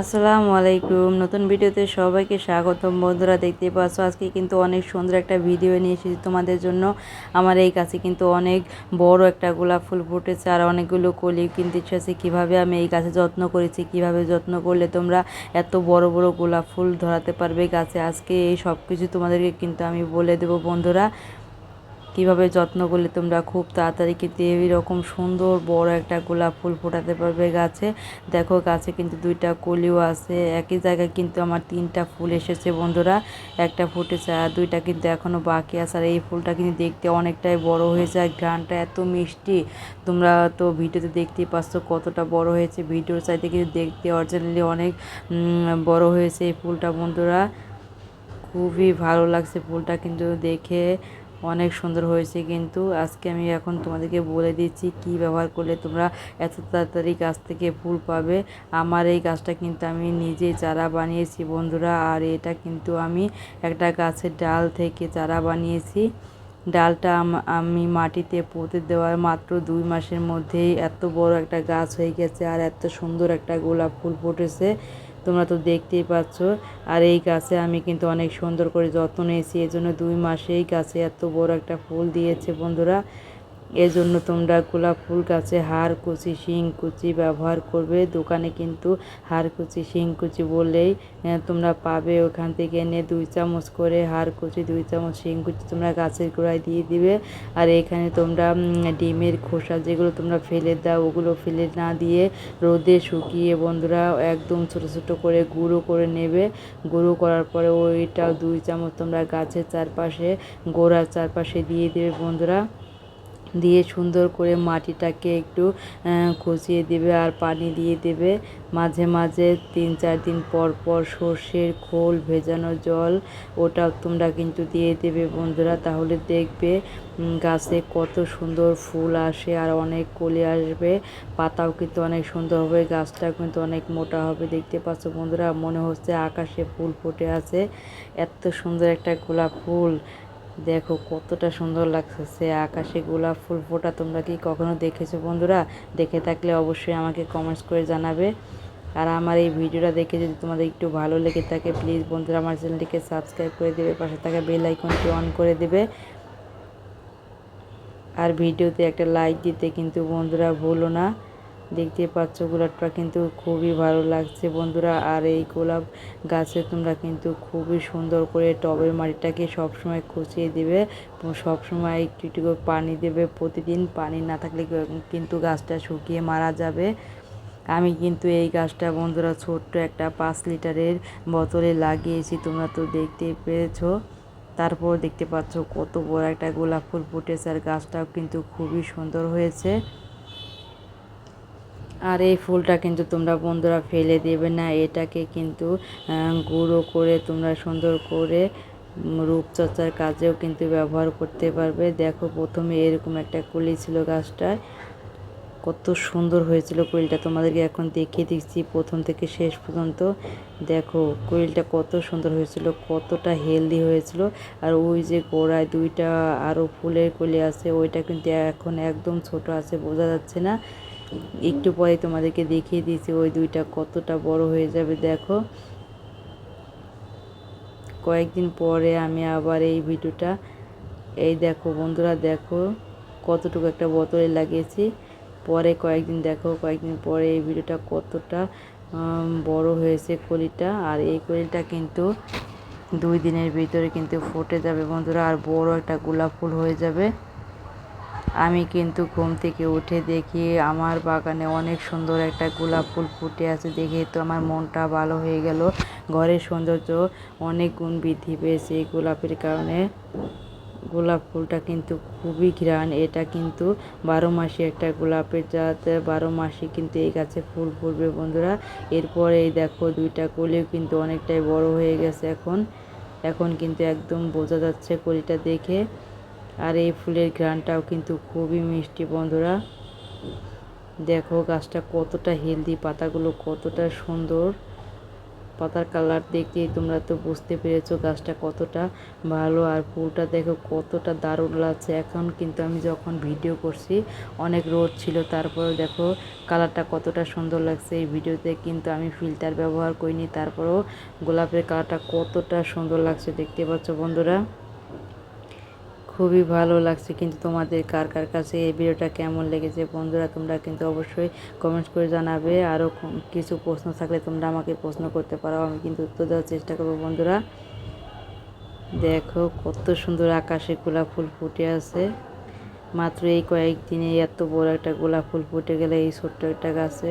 আসসালামু আলাইকুম। নতুন ভিডিওতে সবাইকে স্বাগতম। বন্ধুরা দেখতে পাচ্ছ, আজকে কিন্তু অনেক সুন্দর একটা ভিডিও নিয়ে এসেছি তোমাদের জন্য। আমার এই কাছে কিন্তু অনেক বড় একটা গোলাপ ফুল ফুটেছে আর অনেকগুলো কলি কিনতে ইচ্ছে কীভাবে আমি এই গাছে যত্ন করেছি, কীভাবে যত্ন করলে তোমরা এত বড় বড় গোলাপ ফুল ধরাতে পারবে গাছে। আজকে এই সব কিছু তোমাদেরকে কিন্তু আমি বলে দেবো, বন্ধুরা। কীভাবে যত্ন করলে তোমরা খুব তাড়াতাড়ি কিন্তু এইরকম সুন্দর বড় একটা গোলাপ ফুল ফোটাতে পারবে গাছে? দেখো, গাছে কিন্তু দুইটা কলিও আছে। একই জায়গায় কিন্তু আমার তিনটা ফুল এসেছে বন্ধুরা। একটা ফুটেছে আর দুইটা কিন্তু এখনও বাকি আছে। আর এই ফুলটা কিন্তু দেখতে অনেকটাই বড় হয়েছে আর গ্রানটা এত মিষ্টি। তোমরা তো ভিডিওতে দেখতেই পাচ্ছ কতটা বড় হয়েছে। ভিডিওর চাইতে কিন্তু দেখতে অরিজিনালি অনেক বড় হয়েছে এই ফুলটা বন্ধুরা। খুবই ভালো লাগছে ফুলটা কিন্তু দেখে। অনেক সুন্দর হয়েছে কিন্তু আজকে আমি এখন তোমাদেরকে বলে দিচ্ছি কি ব্যবহার করলে তোমরা এত তাড়াতাড়ি গাছ থেকে ফুল পাবে। আমার এই গাছটা কিন্তু আমি নিজেই চারা বানিয়েছি বন্ধুরা, আর এটা কিন্তু আমি একটা গাছের ডাল থেকে চারা বানিয়েছি। ডালটা আমি মাটিতে পুঁতে দেওয়ার মাত্র দুই মাসের মধ্যেই এত বড় একটা গাছ হয়ে গেছে আর এত সুন্দর একটা গোলাপ ফুল ফুটেছে। তোমরা তো দেখতেই পাচ্ছ। আর এই গাছে আমি কিন্তু অনেক সুন্দর করে যত্ন নিয়েছি। এই জন্য দুই এই গাছে এত বড় একটা ফুল দিয়েছে বন্ধুরা। এজন্য তোমরা গোলাপ ফুল গাছে হাড় কুচি, শিং কুচি ব্যবহার করবে। দোকানে কিন্তু হাড় কুচি, শিং কুচি বললেই তোমরা পাবে। ওখান থেকে এনে দুই চামচ করে হাড় কুচি, দুই চামচ শিং কুচি তোমরা গাছের গোড়ায় দিয়ে দিবে। আর এখানে তোমরা ডিমের খোসা যেগুলো তোমরা ফেলে দাও, ওগুলো ফেলে না দিয়ে রোদে শুকিয়ে বন্ধুরা একদম ছোট ছোট করে গুঁড়ো করে নেবে। গুঁড়ো করার পরে ওইটাও দুই চামচ তোমরা গাছের চারপাশে, গোড়ার চারপাশে দিয়ে দেবে বন্ধুরা। দিয়ে সুন্দর করে মাটিটাকে একটু খুঁচিয়ে দেবে আর পানি দিয়ে দেবে। মাঝে মাঝে তিন চার দিন পর পর সর্ষের খোল ভেজানো জল ওটাও তোমরা কিন্তু দিয়ে দেবে বন্ধুরা। তাহলে দেখবে গাছে কত সুন্দর ফুল আসে আর অনেক কলি আসবে। পাতাও কিন্তু অনেক সুন্দর হবে, গাছটাও কিন্তু অনেক মোটা হবে। দেখতে পাচ্ছ বন্ধুরা, মনে হচ্ছে আকাশে ফুল ফুটে আছে। এত সুন্দর একটা গোলাপ ফুল। দেখো কতটা সুন্দর লাগতেছে আকাশে গোলাপ ফুল, ফোটা তোমরা কি কখনো দেখেছ বন্ধুরা? দেখে থাকলে অবশ্যই আমাকে কমেন্টস করে জানাবে। আর আমার এই ভিডিওটা দেখে যদি তোমাদের একটু ভালো লেগে থাকে প্লিজ বন্ধুরা আমার চ্যানেলটিকে সাবস্ক্রাইব করে দেবে, পাশে থাকা বেল আইকনটি অন করে দেবে। আর ভিডিওতে একটা লাইক দিতে কিন্তু বন্ধুরা ভুলো না। দেখতে পাচ্ছ গোলাপটা কিন্তু খুবই ভালো লাগছে বন্ধুরা। আর এই গোলাপ গাছে তোমরা কিন্তু খুবই সুন্দর করে টবের মাটিটাকে সবসময় খুঁচিয়ে দেবে সবসময় একটু একটু করে পানি দেবে। প্রতিদিন পানি না থাকলে কিন্তু গাছটা শুকিয়ে মারা যাবে। আমি কিন্তু এই গাছটা বন্ধুরা ছোট্ট একটা পাঁচ লিটারের বোতলে লাগিয়েছি, তোমরা তো দেখতে পেরেছ তারপর দেখতে পাচ্ছ কত বড় একটা গোলাপ ফুল ফুটেছে, আর গাছটাও কিন্তু খুবই সুন্দর হয়েছে। আর এই ফুলটা কিন্তু তোমরা বন্ধুরা ফেলে দেবে না, এটাকে কিন্তু গুঁড়ো করে তোমরা সুন্দর করে রূপচর্চার কাজেও কিন্তু ব্যবহার করতে পারবে। দেখো প্রথমে এরকম একটা কুলি ছিল গাছটায়। কত সুন্দর হয়েছিল কুইলটা তোমাদেরকে এখন দেখিয়ে দিচ্ছি প্রথম থেকে শেষ পর্যন্ত। দেখো কুইলটা কত সুন্দর হয়েছিল, কতটা হেলদি হয়েছিল। আর ওই যে গোড়ায় দুইটা আরও ফুলের কলি আছে, ওইটা কিন্তু এখন একদম ছোট আছে, বোঝা যাচ্ছে না। একটু পরে তোমাদেরকে দেখিয়ে দিয়েছি, ওই দুইটা কতটা বড় হয়ে যাবে, দেখো। কয়েকদিন পরে আমি আবার এই ভিডিওটা, এই দেখো বন্ধুরা, দেখো কতটুকু একটা বোতলে লাগিয়েছি। পরে কয়েকদিন, দেখো কয়েকদিন পরে এই ভিডিওটা কতটা বড় হয়েছে কলিটা। আর এই কলিটা কিন্তু দুই দিনের ভিতরে কিন্তু ফুটে যাবে বন্ধুরা, আর বড় একটা গোলাপ ফুল হয়ে যাবে। আমি কিন্তু ঘুম থেকে উঠে দেখি আমার বাগানে অনেক সুন্দর একটা গোলাপ ফুল ফুটে আছে দেখে তো আমার মনটা ভালো হয়ে গেল। ঘরের সৌন্দর্য অনেক গুণ বৃদ্ধি পেয়েছে এই গোলাপের কারণে। গোলাপ ফুলটা কিন্তু খুবই ঘ্রাণ, এটা কিন্তু বারো মাসে একটা গোলাপের যাতে বারো মাসে কিন্তু এই গাছে ফুল ফুটবে বন্ধুরা। এরপর এই দেখো দুইটা কলিও কিন্তু অনেকটাই বড় হয়ে গেছে এখন। এখন কিন্তু একদম বোঝা যাচ্ছে কলিটা দেখে। আর এই ফুলের ঘ্রাণটাও কিন্তু খুবই মিষ্টি বন্ধুরা। দেখো গাছটা কতটা হেলদি পাতাগুলো কতটা সুন্দর। পাতার কালার দেখেই তোমরা তো বুঝতে পেরেছ গাছটা কতটা ভালো আর ফুলটা দেখো কতটা দারুণ লাগছে। এখন কিন্তু আমি যখন ভিডিও করছি, অনেক রোদ ছিল তারপরে দেখো কালারটা কতটা সুন্দর লাগছে। এই ভিডিওতে কিন্তু আমি ফিল্টার ব্যবহার করিনি, তারপরেও গোলাপের কালারটা কতটা সুন্দর লাগছে দেখতে পাচ্ছ বন্ধুরা। খুবই ভালো লাগছে কিন্তু তোমাদের কার কার কাছে এই ভিডিওটা কেমন লেগেছে? বন্ধুরা, তোমরা কিন্তু অবশ্যই কমেন্টস করে জানাবে। আরও কিছু প্রশ্ন থাকলে তোমরা আমাকে প্রশ্ন করতে পারো। আমি কিন্তু উত্তর দেওয়ার চেষ্টা করব, বন্ধুরা। দেখো, কত সুন্দর আকাশে গোলাপ ফুল ফুটে আছে। মাত্র এই কয়েকদিনে এত বড় একটা গোলাপ ফুল ফুটে গেলে এই ছোট্ট একটা গাছে।